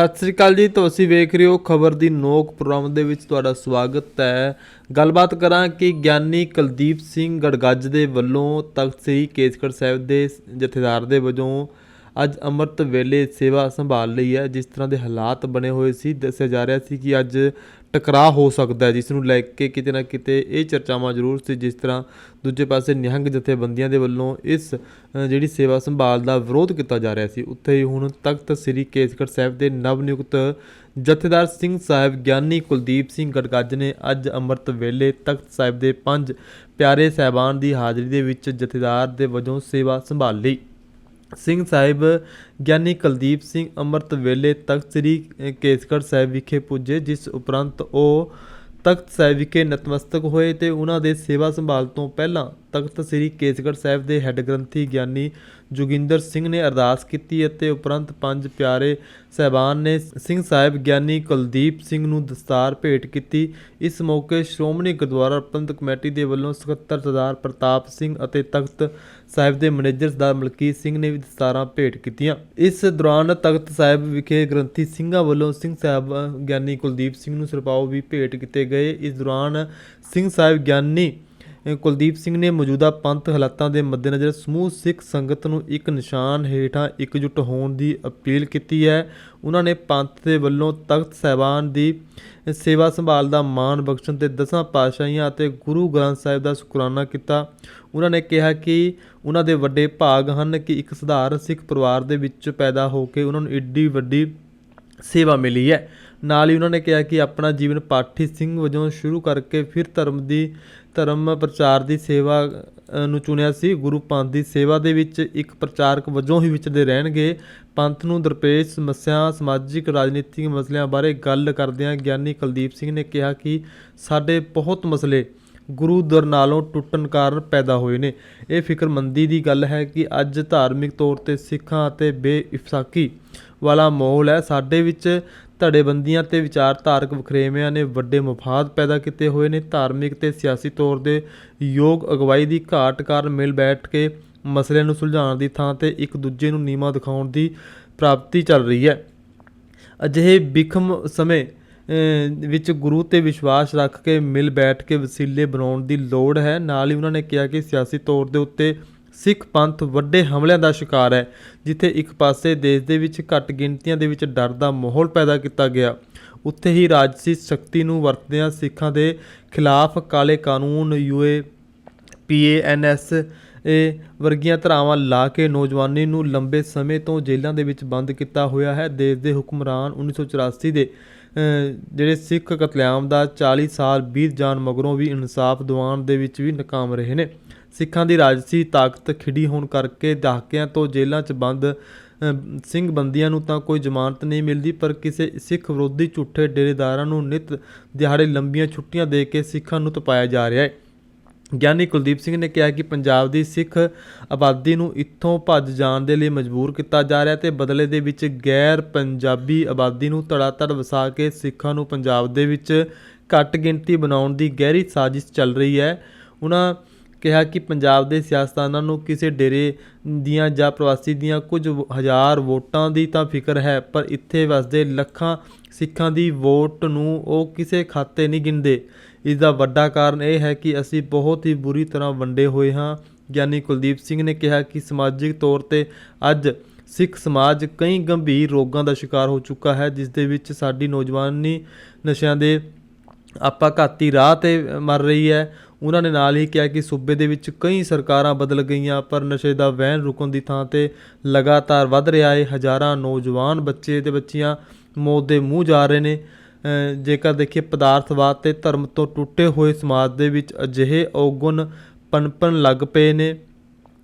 ਸਤਿ ਸ੍ਰੀ ਅਕਾਲ ਜੀ, ਤੁਸੀਂ ਵੇਖ ਰਹੇ ਹੋ ਖਬਰ ਦੀ ਨੋਕ ਪ੍ਰੋਗਰਾਮ ਦੇ ਵਿੱਚ ਤੁਹਾਡਾ ਸਵਾਗਤ ਹੈ। ਗੱਲਬਾਤ ਕਰਾਂ ਕਿ ਗਿਆਨੀ ਕੁਲਦੀਪ ਸਿੰਘ ਗੜਗੱਜ ਦੇ ਵੱਲੋਂ ਤਖਤ ਸ੍ਰੀ ਕੇਸਗੜ੍ਹ ਸਾਹਿਬ ਦੇ ਜਥੇਦਾਰ ਦੇ ਵਜੋਂ ਅੱਜ ਅੰਮ੍ਰਿਤ ਵੇਲੇ ਸੇਵਾ ਸੰਭਾਲ ਲਈ ਹੈ, ਜਿਸ ਤਰ੍ਹਾਂ ਦੇ ਹਾਲਾਤ ਬਣੇ ਹੋਏ ਸੀ, ਦੱਸਿਆ ਜਾ ਰਿਹਾ ਸੀ ਕਿ ਅੱਜ ਟਕਰਾਅ ਹੋ ਸਕਦਾ ਹੈ, ਜਿਸ ਨੂੰ ਲੈ ਕੇ ਕਿਤੇ ਨਾ ਕਿਤੇ ਇਹ ਚਰਚਾਵਾਂ ਜ਼ਰੂਰ ਸੀ, ਜਿਸ ਤਰ੍ਹਾਂ ਦੂਜੇ ਪਾਸੇ ਨਿਹੰਗ ਜਥੇਬੰਦੀਆਂ ਦੇ ਵੱਲੋਂ ਇਸ ਜਿਹੜੀ ਸੇਵਾ ਸੰਭਾਲ ਦਾ ਵਿਰੋਧ ਕੀਤਾ ਜਾ ਰਿਹਾ ਸੀ। ਉੱਥੇ ਹੀ ਹੁਣ ਤਖਤ ਸ੍ਰੀ ਕੇਸਗੜ੍ਹ ਸਾਹਿਬ ਦੇ ਨਵ ਨਿਯੁਕਤ ਜਥੇਦਾਰ ਸਿੰਘ ਸਾਹਿਬ ਗਿਆਨੀ ਕੁਲਦੀਪ ਸਿੰਘ ਗੜਗੱਜ ਨੇ ਅੱਜ ਅੰਮ੍ਰਿਤ ਵੇਲੇ ਤਖਤ ਸਾਹਿਬ ਦੇ ਪੰਜ ਪਿਆਰੇ ਸਹਿਬਾਨ ਦੀ ਹਾਜ਼ਰੀ ਦੇ ਵਿੱਚ ਜਥੇਦਾਰ ਦੇ ਵਜੋਂ ਸੇਵਾ ਸੰਭਾਲ ਲਈ। ਸਿੰਘ ਸਾਹਿਬ, ਗਿਆਨੀ ਕੁਲਦੀਪ ਸਿੰਘ ਅੰਮ੍ਰਿਤ ਵੇਲੇ ਤਖਤ ਸ੍ਰੀ ਕੇਸਗੜ੍ਹ ਸਾਹਿਬ ਵਿਖੇ ਪੁੱਜੇ, ਜਿਸ ਉਪਰੰਤ ਉਹ ਤਖਤ ਸਾਹਿਬ ਵਿਖੇ ਨਤਮਸਤਕ ਹੋਏ ਤੇ ਉਹਨਾਂ ਦੇ ਸੇਵਾ ਸੰਭਾਲ ਤੋਂ ਪਹਿਲਾਂ ਤਖਤ ਸ੍ਰੀ ਕੇਸਗੜ੍ਹ ਸਾਹਿਬ ਦੇ ਹੈੱਡ ਗ੍ਰੰਥੀ ਗਿਆਨੀ ਜੋਗਿੰਦਰ ਸਿੰਘ ਨੇ ਅਰਦਾਸ ਕੀਤੀ ਅਤੇ ਉਪਰੰਤ ਪੰਜ ਪਿਆਰੇ ਸਹਿਬਾਨ ਨੇ ਸਿੰਘ ਸਾਹਿਬ ਗਿਆਨੀ ਕੁਲਦੀਪ ਸਿੰਘ ਨੂੰ ਦਸਤਾਰ ਭੇਟ ਕੀਤੀ। ਇਸ ਮੌਕੇ ਸ਼੍ਰੋਮਣੀ ਗੁਰਦੁਆਰਾ ਪ੍ਰਬੰਧਕ ਕਮੇਟੀ ਦੇ ਵੱਲੋਂ ਸਕੱਤਰ ਸਰਦਾਰ ਪ੍ਰਤਾਪ ਸਿੰਘ ਅਤੇ ਤਖਤ ਸਾਹਿਬ ਦੇ ਮੈਨੇਜਰ ਸਰਦਾਰ ਮਲਕੀਤ ਸਿੰਘ ਨੇ ਵੀ ਦਸਤਾਰਾਂ ਭੇਟ ਕੀਤੀਆਂ। ਇਸ ਦੌਰਾਨ ਤਖਤ ਸਾਹਿਬ ਵਿਖੇ ਗ੍ਰੰਥੀ ਸਿੰਘਾਂ ਵੱਲੋਂ ਸਿੰਘ ਸਾਹਿਬ, ਗਿਆਨੀ ਕੁਲਦੀਪ ਸਿੰਘ ਨੂੰ ਸਿਰਪਾਓ ਵੀ ਭੇਟ ਕੀਤੇ ਗਏ। ਇਸ ਦੌਰਾਨ ਸਿੰਘ ਸਾਹਿਬ ਗਿਆਨੀ ਕੁਲਦੀਪ ਸਿੰਘ ਨੇ ਮੌਜੂਦਾ ਪੰਥ ਹਾਲਾਤਾਂ ਦੇ ਮੱਦੇਨਜ਼ਰ ਸਮੂਹ ਸਿੱਖ ਸੰਗਤ ਨੂੰ ਇੱਕ ਨਿਸ਼ਾਨ ਹੇਠਾਂ ਇਕਜੁੱਟ ਹੋਣ ਦੀ ਅਪੀਲ ਕੀਤੀ ਹੈ। ਉਹਨਾਂ ਨੇ ਪੰਥ ਦੇ ਵੱਲੋਂ ਤਖਤ ਸਾਹਿਬਾਨ ਦੀ ਸੇਵਾ ਸੰਭਾਲ ਦਾ ਮਾਣ ਬਖਸ਼ਣ ਤੇ ਦਸਾਂ ਪਾਤਸ਼ਾਹੀਆਂ ਅਤੇ ਗੁਰੂ ਗ੍ਰੰਥ ਸਾਹਿਬ ਦਾ ਸ਼ੁਕਰਾਨਾ ਕੀਤਾ। ਉਹਨਾਂ ਨੇ ਕਿਹਾ ਕਿ ਉਹਨਾਂ ਦੇ ਵੱਡੇ ਭਾਗ ਹਨ ਕਿ ਇੱਕ ਸਧਾਰਨ ਸਿੱਖ ਪਰਿਵਾਰ ਦੇ ਵਿੱਚ ਪੈਦਾ ਹੋ ਕੇ ਉਹਨਾਂ ਨੂੰ ਇੱਡੀ ਵੱਡੀ ਸੇਵਾ ਮਿਲੀ ਹੈ। ਨਾਲ ਹੀ ਉਹਨਾਂ ਨੇ ਕਿਹਾ ਕਿ ਆਪਣਾ ਜੀਵਨ ਪਾਠੀ ਸਿੰਘ ਵਜੋਂ ਸ਼ੁਰੂ ਕਰਕੇ ਫਿਰ ਧਰਮ ਦੀ ਧਰਮ ਪ੍ਰਚਾਰ ਦੀ ਸੇਵਾ ਨੂੰ ਚੁਣਿਆ ਸੀ। ਗੁਰੂ ਪੰਥ ਦੀ ਸੇਵਾ ਦੇ ਵਿੱਚ ਇੱਕ ਪ੍ਰਚਾਰਕ ਵਜੋਂ ਹੀ ਵਿਚਰਦੇ ਰਹਿਣਗੇ। ਪੰਥ ਨੂੰ ਦਰਪੇਸ਼ ਸਮੱਸਿਆ, ਸਮਾਜਿਕ, ਰਾਜਨੀਤਿਕ ਮਸਲਿਆਂ ਬਾਰੇ ਗੱਲ ਕਰਦਿਆਂ ਗਿਆਨੀ ਕੁਲਦੀਪ ਸਿੰਘ ਨੇ ਕਿਹਾ ਕਿ ਸਾਡੇ ਬਹੁਤ ਮਸਲੇ ਗੁਰੂ ਦਰ ਨਾਲੋਂ ਟੁੱਟਣ ਕਾਰਨ ਪੈਦਾ ਹੋਏ ਨੇ। ਇਹ ਫਿਕਰਮੰਦੀ ਦੀ ਗੱਲ ਹੈ ਕਿ ਅੱਜ ਧਾਰਮਿਕ ਤੌਰ ਤੇ ਸਿੱਖਾਂ ਅਤੇ ਬੇਇਫਸਾਕੀ ਵਾਲਾ ਮਾਹੌਲ ਹੈ। ਸਾਡੇ ਵਿੱਚ ਧੜੇਬੰਦੀਆਂ ਤੇ ਵਿਚਾਰਧਾਰਕ ਵਖਰੇਵਿਆਂ ਨੇ ਵੱਡੇ ਮਫਾਦ ਪੈਦਾ ਕੀਤੇ ਹੋਏ ਨੇ। ਧਾਰਮਿਕ ਤੇ ਸਿਆਸੀ ਤੌਰ ਦੇ ਯੋਗ ਅਗਵਾਈ ਦੀ ਘਾਟ ਕਾਰਨ ਮਿਲ ਬੈਠ ਕੇ ਮਸਲਿਆਂ ਨੂੰ ਸੁਲਝਾਉਣ ਦੀ ਥਾਂ ਤੇ ਇੱਕ ਦੂਜੇ ਨੂੰ ਨੀਵਾਂ ਦਿਖਾਉਣ ਦੀ ਪ੍ਰਾਪਤੀ ਚੱਲ ਰਹੀ ਹੈ। ਅਜਿਹੇ ਵਿਖਮ ਸਮੇਂ ਵਿੱਚ ਗੁਰੂ ਤੇ ਵਿਸ਼ਵਾਸ ਰੱਖ ਕੇ ਮਿਲ ਬੈਠ ਕੇ ਵਸੀਲੇ ਬਣਾਉਣ ਦੀ ਲੋੜ ਹੈ। ਨਾਲ ਹੀ ਉਹਨਾਂ ਨੇ ਕਿਹਾ ਕਿ ਸਿਆਸੀ ਤੌਰ ਦੇ ਉੱਤੇ ਸਿੱਖ ਪੰਥ ਵੱਡੇ ਹਮਲਿਆਂ ਦਾ ਸ਼ਿਕਾਰ ਹੈ, ਜਿੱਥੇ ਇੱਕ ਪਾਸੇ ਦੇਸ਼ ਦੇ ਵਿੱਚ ਘੱਟ ਗਿਣਤੀਆਂ ਦੇ ਵਿੱਚ ਡਰ ਦਾ ਮਾਹੌਲ ਪੈਦਾ ਕੀਤਾ ਗਿਆ। ਉੱਥੇ ਹੀ ਰਾਜਸੀ ਸ਼ਕਤੀ ਨੂੰ ਵਰਤਦਿਆਂ ਸਿੱਖਾਂ ਦੇ ਖਿਲਾਫ ਕਾਲੇ ਕਾਨੂੰਨ ਯੂਏ ਪੀਏਐਨਐਸ ਇਹ ਵਰਗੀਆਂ ਧਾਰਾਵਾਂ ਲਾ ਕੇ ਨੌਜਵਾਨੀ ਨੂੰ ਲੰਬੇ ਸਮੇਂ ਤੋਂ ਜੇਲ੍ਹਾਂ ਦੇ ਵਿੱਚ ਬੰਦ ਕੀਤਾ ਹੋਇਆ ਹੈ। ਦੇਸ਼ ਦੇ ਹੁਕਮਰਾਨ 1984 ਦੇ ਜਿਹੜੇ ਸਿੱਖ ਕਤਲੇਆਮ ਦਾ 40 ਸਾਲ ਬੀਤ ਜਾਣ ਮਗਰੋਂ ਵੀ ਇਨਸਾਫ ਦਿਵਾਉਣ ਦੇ ਵਿੱਚ ਵੀ ਨਾਕਾਮ ਰਹੇ ਨੇ। ਸਿੱਖਾਂ ਦੀ ਰਾਜਸੀ ਤਾਕਤ ਖਿੜੀ ਹੋਣ ਕਰਕੇ ਦਹਾਕਿਆਂ ਤੋਂ ਜੇਲ੍ਹਾਂ 'ਚ ਬੰਦ ਸਿੰਘ ਬੰਦੀਆਂ ਨੂੰ ਤਾਂ ਕੋਈ ਜ਼ਮਾਨਤ ਨਹੀਂ ਮਿਲਦੀ, ਪਰ ਕਿਸੇ ਸਿੱਖ ਵਿਰੋਧੀ ਝੂਠੇ ਡੇਰੇਦਾਰਾਂ ਨੂੰ ਨਿਤ ਦਿਹਾੜੇ ਲੰਬੀਆਂ ਛੁੱਟੀਆਂ ਦੇ ਕੇ ਸਿੱਖਾਂ ਨੂੰ ਤਪਾਇਆ ਜਾ ਰਿਹਾ ਹੈ। ਗਿਆਨੀ ਕੁਲਦੀਪ ਸਿੰਘ ਨੇ ਕਿਹਾ ਕਿ ਪੰਜਾਬ ਦੀ ਸਿੱਖ ਆਬਾਦੀ ਨੂੰ ਇੱਥੋਂ ਭੱਜ ਜਾਣ ਦੇ ਲਈ ਮਜਬੂਰ ਕੀਤਾ ਜਾ ਰਿਹਾ ਤੇ ਬਦਲੇ ਦੇ ਵਿੱਚ ਗੈਰ ਪੰਜਾਬੀ ਆਬਾਦੀ ਨੂੰ ਧੜਾਧੜ ਵਸਾ ਕੇ ਸਿੱਖਾਂ ਨੂੰ ਪੰਜਾਬ ਦੇ ਵਿੱਚ ਘੱਟ ਗਿਣਤੀ ਬਣਾਉਣ ਦੀ ਗਹਿਰੀ ਸਾਜ਼ਿਸ਼ ਚੱਲ ਰਹੀ ਹੈ। ਉਹਨਾਂ ਕਿਹਾ ਕਿ ਪੰਜਾਬ ਦੇ ਸਿਆਸਤਦਾਨਾਂ ਨੂੰ ਕਿਸੇ ਡੇਰੇ ਦੀਆਂ ਜਾਂ ਪ੍ਰਵਾਸੀ ਦੀਆਂ ਕੁਝ ਹਜ਼ਾਰ ਵੋਟਾਂ ਦੀ ਤਾਂ ਫਿਕਰ ਹੈ, ਪਰ ਇੱਥੇ ਵਸਦੇ ਲੱਖਾਂ ਸਿੱਖਾਂ ਦੀ ਵੋਟ ਨੂੰ ਉਹ ਕਿਸੇ ਖਾਤੇ ਨਹੀਂ ਗਿਣਦੇ। ਇਸ ਦਾ ਵੱਡਾ ਕਾਰਨ ਇਹ ਹੈ ਕਿ ਅਸੀਂ ਬਹੁਤ ਹੀ ਬੁਰੀ ਤਰ੍ਹਾਂ ਵੰਡੇ ਹੋਏ ਹਾਂ। ਗਿਆਨੀ ਕੁਲਦੀਪ ਸਿੰਘ ਨੇ ਕਿਹਾ ਕਿ ਸਮਾਜਿਕ ਤੌਰ ਤੇ ਅੱਜ ਸਿੱਖ ਸਮਾਜ ਕਈ ਗੰਭੀਰ ਰੋਗਾਂ ਦਾ ਸ਼ਿਕਾਰ ਹੋ ਚੁੱਕਾ ਹੈ, ਜਿਸ ਦੇ ਵਿੱਚ ਸਾਡੀ ਨੌਜਵਾਨੀ ਨਸ਼ਿਆਂ ਦੇ ਆਪਾਂ ਘਾਤੀ ਰਾਹ ਤੇ ਮਰ ਰਹੀ ਹੈ। ਉਹਨਾਂ ਨੇ ਨਾਲ ਹੀ ਕਿਹਾ ਕਿ ਸੂਬੇ ਦੇ ਵਿੱਚ ਕਈ ਸਰਕਾਰਾਂ ਬਦਲ ਗਈਆਂ, ਪਰ ਨਸ਼ੇ ਦਾ ਵਹਿਣ ਰੁਕਣ ਦੀ ਥਾਂ ਤੇ ਲਗਾਤਾਰ ਵੱਧ ਰਿਹਾ ਹੈ। ਹਜ਼ਾਰਾਂ ਨੌਜਵਾਨ ਬੱਚੇ ਤੇ ਬੱਚੀਆਂ ਮੌਤ ਦੇ ਮੂੰਹ ਜਾ ਰਹੇ ਨੇ। ਜੇਕਰ ਦੇਖੀਏ ਪਦਾਰਥਵਾਦ ਤੇ ਧਰਮ ਤੋਂ ਟੁੱਟੇ ਹੋਏ ਸਮਾਜ ਦੇ ਵਿੱਚ ਅਜਿਹੇ ਔਗੁਣ ਪਨਪਨ ਲੱਗ ਪਏ ਨੇ,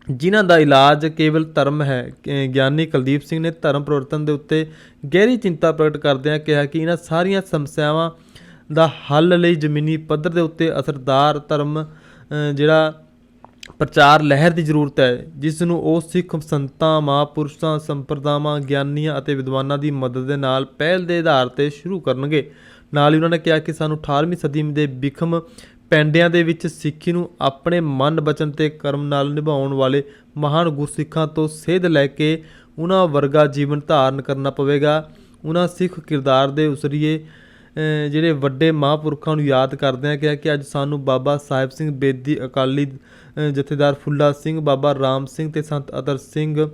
ਜਿਨ੍ਹਾਂ ਦਾ ਇਲਾਜ ਕੇਵਲ ਧਰਮ ਹੈ। ਗਿਆਨੀ ਕੁਲਦੀਪ ਸਿੰਘ ਨੇ ਧਰਮ ਪਰਿਵਰਤਨ ਦੇ ਉੱਤੇ ਗਹਿਰੀ ਚਿੰਤਾ ਪ੍ਰਗਟ ਕਰਦਿਆਂ ਕਿਹਾ ਕਿ ਇਹਨਾਂ ਸਾਰੀਆਂ ਸਮੱਸਿਆਵਾਂ ਦਾ ਹੱਲ ਲਈ ਜ਼ਮੀਨੀ ਪੱਧਰ ਦੇ ਉੱਤੇ ਅਸਰਦਾਰ ਧਰਮ ਜਿਹੜਾ ਪ੍ਰਚਾਰ ਲਹਿਰ ਦੀ ਜ਼ਰੂਰਤ ਹੈ ਜਿਸ ਨੂੰ ਉਹ ਸਿੱਖ ਸੰਤਾਂ, ਮਹਾਂਪੁਰਸ਼ਾਂ, ਸੰਪਰਦਾਵਾਂ, ਗਿਆਨੀਆਂ ਅਤੇ ਵਿਦਵਾਨਾਂ ਦੀ ਮਦਦ ਦੇ ਨਾਲ ਪਹਿਲ ਦੇ ਆਧਾਰ ਤੇ ਸ਼ੁਰੂ ਕਰਨਗੇ। ਨਾਲ ਹੀ ਉਹਨਾਂ ਨੇ ਕਿਹਾ ਕਿ ਸਾਨੂੰ 18ਵੀਂ ਸਦੀ ਦੇ ਵਿਖਮ ਪੈਂਡਿਆਂ ਦੇ ਵਿੱਚ ਸਿੱਖੀ ਨੂੰ ਆਪਣੇ ਮਨ ਬਚਨ ਤੇ ਕਰਮ ਨਾਲ ਨਿਭਾਉਣ ਵਾਲੇ ਮਹਾਨ ਗੁਰਸਿੱਖਾਂ ਤੋਂ ਸੇਧ ਲੈ ਕੇ ਉਹਨਾਂ ਵਰਗਾ ਜੀਵਨ ਧਾਰਨ ਕਰਨਾ ਪਵੇਗਾ। ਉਹਨਾਂ ਸਿੱਖ ਕਿਰਦਾਰ ਦੇ ਉਸਰੀਏ ਜਿਹੜੇ ਵੱਡੇ ਮਹਾਂਪੁਰਖਾਂ ਨੂੰ ਯਾਦ ਕਰਦਿਆਂ ਕਿਹਾ ਕਿ ਅੱਜ ਸਾਨੂੰ ਬਾਬਾ ਸਾਹਿਬ ਸਿੰਘ ਬੇਦੀ ਅਕਾਲੀ ਜਥੇਦਾਰ ਫੁੱਲਾ ਸਿੰਘ, ਬਾਬਾ ਰਾਮ ਸਿੰਘ ਤੇ ਸੰਤ ਅਤਰ ਸਿੰਘ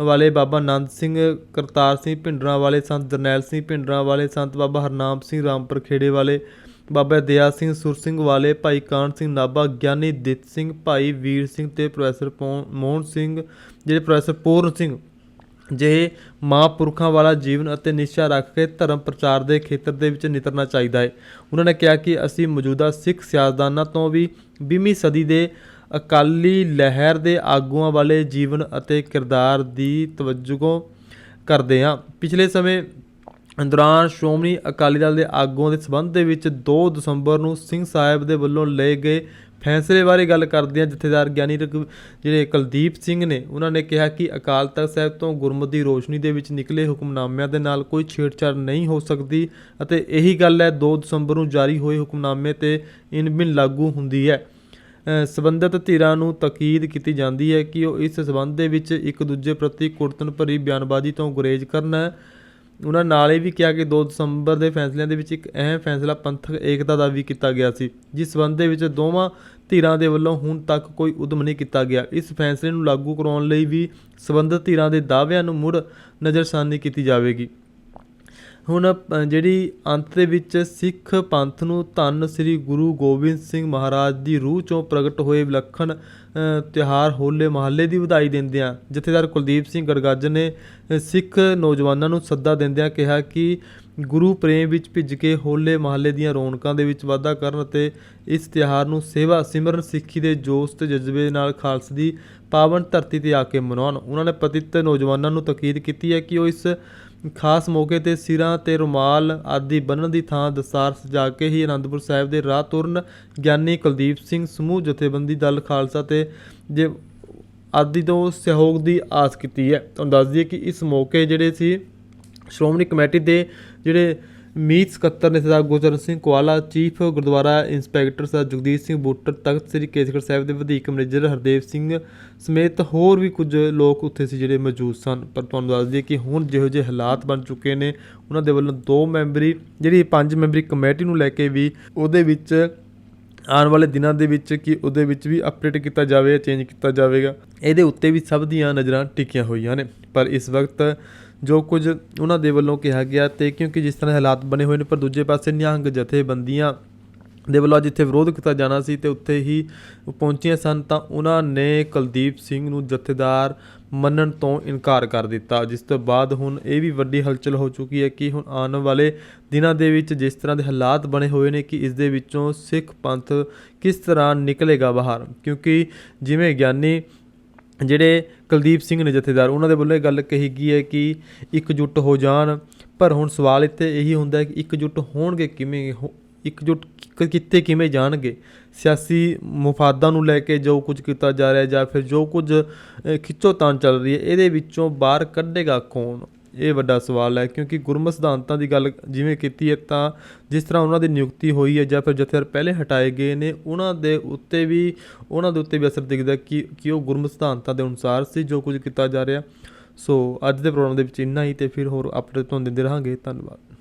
ਵਾਲੇ ਬਾਬਾ ਆਨੰਦ ਸਿੰਘ, ਕਰਤਾਰ ਸਿੰਘ ਭਿੰਡਰਾਂ ਵਾਲੇ, ਸੰਤ ਜਰਨੈਲ ਸਿੰਘ ਭਿੰਡਰਾਂ ਵਾਲੇ, ਸੰਤ ਬਾਬਾ ਹਰਨਾਮ ਸਿੰਘ ਰਾਮਪੁਰ ਖੇੜੇ ਵਾਲੇ, ਬਾਬਾ ਦਇਆ ਸਿੰਘ ਸੁਰ ਸਿੰਘ ਵਾਲੇ, ਭਾਈ ਕਾਨ ਸਿੰਘ ਨਾਭਾ, ਗਿਆਨੀ ਦਿੱਤ ਸਿੰਘ, ਭਾਈ ਵੀਰ ਸਿੰਘ ਤੇ ਪ੍ਰੋਫੈਸਰ ਪੌ- ਮੋਹਨ ਸਿੰਘ, ਜਿਹੜੇ ਪ੍ਰੋਫੈਸਰ ਪੂਰਨ ਸਿੰਘ ਜਿਹੇ ਮਹਾਂਪੁਰਖਾਂ ਵਾਲਾ ਜੀਵਨ ਅਤੇ ਨਿਸ਼ਚਾ ਰੱਖ ਕੇ ਧਰਮ ਪ੍ਰਚਾਰ ਦੇ ਖੇਤਰ ਦੇ ਵਿੱਚ ਨਿਤਰਨਾ ਚਾਹੀਦਾ ਹੈ। ਉਹਨਾਂ ਨੇ ਕਿਹਾ ਕਿ ਅਸੀਂ ਮੌਜੂਦਾ ਸਿੱਖ ਸਿਆਸਦਾਨਾਂ ਤੋਂ ਵੀ 20ਵੀਂ ਸਦੀ ਦੇ ਅਕਾਲੀ ਲਹਿਰ ਦੇ ਆਗੂਆਂ ਵਾਲੇ ਜੀਵਨ ਅਤੇ ਕਿਰਦਾਰ ਦੀ ਤਵੱਜੂ ਕਰਦੇ ਹਾਂ। ਪਿਛਲੇ ਸਮੇਂ ਦੌਰਾਨ ਸ਼੍ਰੋਮਣੀ ਅਕਾਲੀ ਦਲ ਦੇ ਆਗੂਆਂ ਦੇ ਸਬੰਧ ਦੇ ਵਿੱਚ 2 ਦਸੰਬਰ ਨੂੰ ਸਿੰਘ ਸਾਹਿਬ ਦੇ ਵੱਲੋਂ ਲਏ ਗਏ ਫੈਸਲੇ ਬਾਰੇ ਗੱਲ ਕਰਦੇ ਹਾਂ। ਜਥੇਦਾਰ ਗਿਆਨੀ ਰਘ ਜਿਹੜੇ ਕੁਲਦੀਪ ਸਿੰਘ ਨੇ ਉਹਨਾਂ ਨੇ ਕਿਹਾ ਕਿ ਅਕਾਲ ਤਖਤ ਸਾਹਿਬ ਤੋਂ ਗੁਰਮਤਿ ਦੀ ਰੋਸ਼ਨੀ ਦੇ ਵਿੱਚ ਨਿਕਲੇ ਹੁਕਮਨਾਮਿਆਂ ਦੇ ਨਾਲ ਕੋਈ ਛੇੜਛਾੜ ਨਹੀਂ ਹੋ ਸਕਦੀ ਅਤੇ ਇਹੀ ਗੱਲ ਹੈ 2 ਦਸੰਬਰ ਨੂੰ ਜਾਰੀ ਹੋਏ ਹੁਕਮਨਾਮੇ ਤੇ ਇਨਬਿਨ ਲਾਗੂ ਹੁੰਦੀ ਹੈ। ਅ, ਸੰਬੰਧਿਤ ਧਿਰਾਂ ਨੂੰ ਤਾਕੀਦ ਕੀਤੀ ਜਾਂਦੀ ਹੈ ਕਿ ਉਹ ਇਸ ਸਬੰਧ ਦੇ ਵਿੱਚ ਇੱਕ ਦੂਜੇ ਪ੍ਰਤੀ ਕੁੜਤਨ ਭਰੀ ਬਿਆਨਬਾਜ਼ੀ ਤੋਂ ਗੁਰੇਜ਼ ਕਰਨ ਉਹਨਾਂ ਨਾਲ ਇਹ ਵੀ ਕਿਹਾ ਕਿ 2 ਦਸੰਬਰ ਦੇ ਫੈਸਲਿਆਂ ਦੇ ਵਿੱਚ ਇੱਕ ਅਹਿਮ ਫੈਸਲਾ ਪੰਥਕ ਏਕਤਾ ਦਾ ਵੀ ਕੀਤਾ ਗਿਆ ਸੀ, ਜਿਸ ਸਬੰਧ ਦੇ ਵਿੱਚ ਦੋਵਾਂ ਧਿਰਾਂ ਦੇ ਵੱਲੋਂ ਹੁਣ ਤੱਕ ਕੋਈ ਉਦਮ ਨਹੀਂ ਕੀਤਾ ਗਿਆ। ਇਸ ਫੈਸਲੇ ਨੂੰ ਲਾਗੂ ਕਰਾਉਣ ਲਈ ਵੀ ਸੰਬੰਧਿਤ ਧਿਰਾਂ ਦੇ ਦਾਅਵਿਆਂ ਨੂੰ ਮੁੜ ਨਜ਼ਰਸਾਨੀ ਕੀਤੀ ਜਾਵੇਗੀ। ਹੁਣ ਜਿਹੜੀ ਅੰਤ ਦੇ ਵਿੱਚ ਸਿੱਖ ਪੰਥ ਨੂੰ ਧੰਨ ਸ੍ਰੀ ਗੁਰੂ ਗੋਬਿੰਦ ਸਿੰਘ ਮਹਾਰਾਜ ਦੀ ਰੂਹ ਚੋਂ ਪ੍ਰਗਟ ਹੋਏ ਵਿਲੱਖਣ ਅ, ਤਿਉਹਾਰ ਹੋਲੇ ਮਹੱਲੇ ਦੀ ਵਧਾਈ ਦਿੰਦਿਆਂ ਜਥੇਦਾਰ ਕੁਲਦੀਪ ਸਿੰਘ ਗੜਗੱਜ ਨੇ ਸਿੱਖ ਨੌਜਵਾਨਾਂ ਨੂੰ ਸੱਦਾ ਦਿੰਦਿਆਂ ਕਿਹਾ ਕਿ ਗੁਰੂ ਪ੍ਰੇਮ ਵਿੱਚ ਭਿੱਜ ਕੇ ਹੋਲੇ ਮਹੱਲੇ ਦੀਆਂ ਰੌਣਕਾਂ ਦੇ ਵਿੱਚ ਵਾਧਾ ਕਰਨ ਅਤੇ ਇਸ ਤਿਉਹਾਰ ਨੂੰ ਸੇਵਾ ਸਿਮਰਨ ਸਿੱਖੀ ਦੇ ਜੋਸ਼ ਤੇ ਜਜ਼ਬੇ ਨਾਲ ਖਾਲਸੇ ਦੀ ਪਾਵਨ ਧਰਤੀ ਤੇ ਆ ਕੇ ਮਨਾਉਣ। ਉਹਨਾਂ ਨੇ ਪਤਿਤ ਨੌਜਵਾਨਾਂ ਨੂੰ ਤਾਕੀਦ ਕੀਤੀ ਹੈ ਕਿ ਉਹ ਇਸ ਖਾਸ ਮੌਕੇ ਤੇ ਸਿਰਾਂ ਤੇ ਰੁਮਾਲ ਆਦਿ ਬੰਨਣ ਦੀ ਥਾਂ ਦਸਤਾਰ ਸਜਾ ਕੇ ਹੀ ਅਨੰਦਪੁਰ ਸਾਹਿਬ ਦੇ ਰਾਹ ਤੁਰਨ ਗਿਆਨੀ ਕੁਲਦੀਪ ਸਿੰਘ ਸਮੂਹ ਜਥੇਬੰਦੀ ਦਲ ਖਾਲਸਾ ਤੇ ਜੇ ਆਦਿ ਤੋਂ ਸਹਿਯੋਗ ਦੀ ਆਸ ਕੀਤੀ ਹੈ। ਤੁਹਾਨੂੰ ਦੱਸ ਦਈਏ ਕਿ ਇਸ ਮੌਕੇ ਜਿਹੜੇ ਸੀ ਸ਼੍ਰੋਮਣੀ ਕਮੇਟੀ ਦੇ ਜਿਹੜੇ ਮੀਤ ਸਕੱਤਰ ਨੇ Sardar Gurcharan Singh Kuala, chief gurdwara inspector Sardar Jagdish Singh Butar, Takht Sri Kesgarh Sahib ਦੇ ਵਧੀਕ ਮੈਨੇਜਰ ਹਰਦੇਵ ਸਿੰਘ ਸਮੇਤ ਹੋਰ ਵੀ ਕੁਝ ਲੋਕ ਉੱਥੇ ਸੀ ਜਿਹੜੇ ਮੌਜੂਦ ਸਨ। ਪਰ ਤੁਹਾਨੂੰ ਦੱਸ ਦਈਏ ਕਿ ਹੁਣ ਜਿਹੋ ਜਿਹੇ ਹਾਲਾਤ ਬਣ ਚੁੱਕੇ ਨੇ, ਉਹਨਾਂ ਦੇ ਵੱਲੋਂ ਦੋ ਮੈਂਬਰੀ, ਜਿਹੜੀ ਪੰਜ ਮੈਂਬਰੀ ਕਮੇਟੀ ਨੂੰ ਲੈ ਕੇ ਵੀ ਉਹਦੇ ਵਿੱਚ ਆਉਣ ਵਾਲੇ ਦਿਨਾਂ ਦੇ ਵਿੱਚ ਕਿ ਉਹਦੇ ਵਿੱਚ ਵੀ ਅਪਡੇਟ ਕੀਤਾ ਜਾਵੇ ਚੇਂਜ ਕੀਤਾ ਜਾਵੇਗਾ। ਇਹਦੇ ਉੱਤੇ ਵੀ ਸਭ ਦੀਆਂ ਨਜ਼ਰਾਂ ਟਿਕੀਆਂ ਹੋਈਆਂ ਨੇ। ਪਰ ਇਸ ਵਕਤ ਜੋ ਕੁਝ ਉਹਨਾਂ ਦੇ ਵੱਲੋਂ ਕਿਹਾ ਗਿਆ ਤੇ ਕਿਉਂਕਿ ਜਿਸ ਤਰ੍ਹਾਂ ਹਾਲਾਤ ਬਣੇ ਹੋਏ ਨੇ, ਪਰ ਦੂਜੇ ਪਾਸੇ ਨਿਹੰਗ ਜਥੇਬੰਦੀਆਂ ਦੇ ਵੱਲੋਂ ਜਿੱਥੇ ਵਿਰੋਧ ਕੀਤਾ ਜਾਣਾ ਸੀ ਤੇ ਉੱਥੇ ਹੀ ਪਹੁੰਚੀਆਂ ਸਨ ਤਾਂ ਉਹਨਾਂ ਨੇ ਕੁਲਦੀਪ ਸਿੰਘ ਨੂੰ ਜਥੇਦਾਰ ਮੰਨਣ ਤੋਂ ਇਨਕਾਰ ਕਰ ਦਿੱਤਾ। ਜਿਸ ਤੋਂ ਬਾਅਦ ਹੁਣ ਇਹ ਵੀ ਵੱਡੀ ਹਲਚਲ ਹੋ ਚੁੱਕੀ ਹੈ ਕਿ ਹੁਣ ਆਉਣ ਵਾਲੇ ਦਿਨਾਂ ਦੇ ਵਿੱਚ ਜਿਸ ਤਰ੍ਹਾਂ ਦੇ ਹਾਲਾਤ ਬਣੇ ਹੋਏ ਨੇ ਕਿ ਇਸ ਦੇ ਵਿੱਚੋਂ ਸਿੱਖ ਪੰਥ ਕਿਸ ਤਰ੍ਹਾਂ ਨਿਕਲੇਗਾ ਬਾਹਰ? ਕਿਉਂਕਿ ਜਿਵੇਂ ਗਿਆਨੀ ਜਿਹੜੇ ਕੁਲਦੀਪ ਸਿੰਘ ਨੇ ਜਥੇਦਾਰ, ਉਹਨਾਂ ਦੇ ਵੱਲੋਂ ਇਹ ਗੱਲ ਕਹੀ ਗਈ ਹੈ ਕਿ ਇਕਜੁੱਟ ਹੋ ਜਾਣ। ਪਰ ਹੁਣ ਸਵਾਲ ਇੱਥੇ ਇਹੀ ਹੁੰਦਾ ਹੈ ਕਿ ਇਕਜੁੱਟ ਹੋਣਗੇ ਕਿਵੇਂ? ਹੋ- ਇਕਜੁੱਟ ਕਿ- ਕਿਵੇਂ ਜਾਣਗੇ? ਸਿਆਸੀ ਮੁਫਾਦਾਂ ਨੂੰ ਲੈ ਕੇ ਜੋ ਕੁਝ ਕੀਤਾ ਜਾ ਰਿਹਾ ਜਾਂ ਫਿਰ ਜੋ ਕੁਝ ਖਿੱਚੋਤਾਣ ਚੱਲ ਰਹੀ ਹੈ, ਇਹਦੇ ਵਿੱਚੋਂ ਬਾਹਰ ਕੱਢੇਗਾ ਕੌਣ? ਇਹ ਵੱਡਾ ਸਵਾਲ ਹੈ, ਕਿਉਂਕਿ ਗੁਰਮਤ ਸਿਧਾਂਤਾਂ ਦੀ ਗੱਲ ਜਿਵੇਂ ਕੀਤੀ ਹੈ, ਤਾਂ ਜਿਸ ਤਰ੍ਹਾਂ ਉਹਨਾਂ ਦੀ ਨਿਯੁਕਤੀ ਹੋਈ ਹੈ ਜਾਂ ਫਿਰ ਜਥੇਦਾਰ ਪਹਿਲੇ ਹਟਾਏ ਗਏ ਨੇ, ਉਹਨਾਂ ਦੇ ਉੱਤੇ ਵੀ, ਉਹਨਾਂ ਦੇ ਉੱਤੇ ਵੀ ਅਸਰ ਦਿਖਦਾ ਕਿ ਕਿ ਉਹ ਗੁਰਮਤ ਸਿਧਾਂਤਾਂ ਦੇ ਅਨੁਸਾਰ ਸੀ ਜੋ ਕੁਝ ਕੀਤਾ ਜਾ ਰਿਹਾ। ਸੋ ਅੱਜ ਦੇ ਪ੍ਰੋਗਰਾਮ ਦੇ ਵਿੱਚ ਇੰਨਾ ਹੀ, ਤੇ ਫਿਰ ਹੋਰ ਅਪਡੇਟ ਤੁਹਾਨੂੰ ਦਿੰਦੇ ਰਹਾਂਗੇ। ਧੰਨਵਾਦ।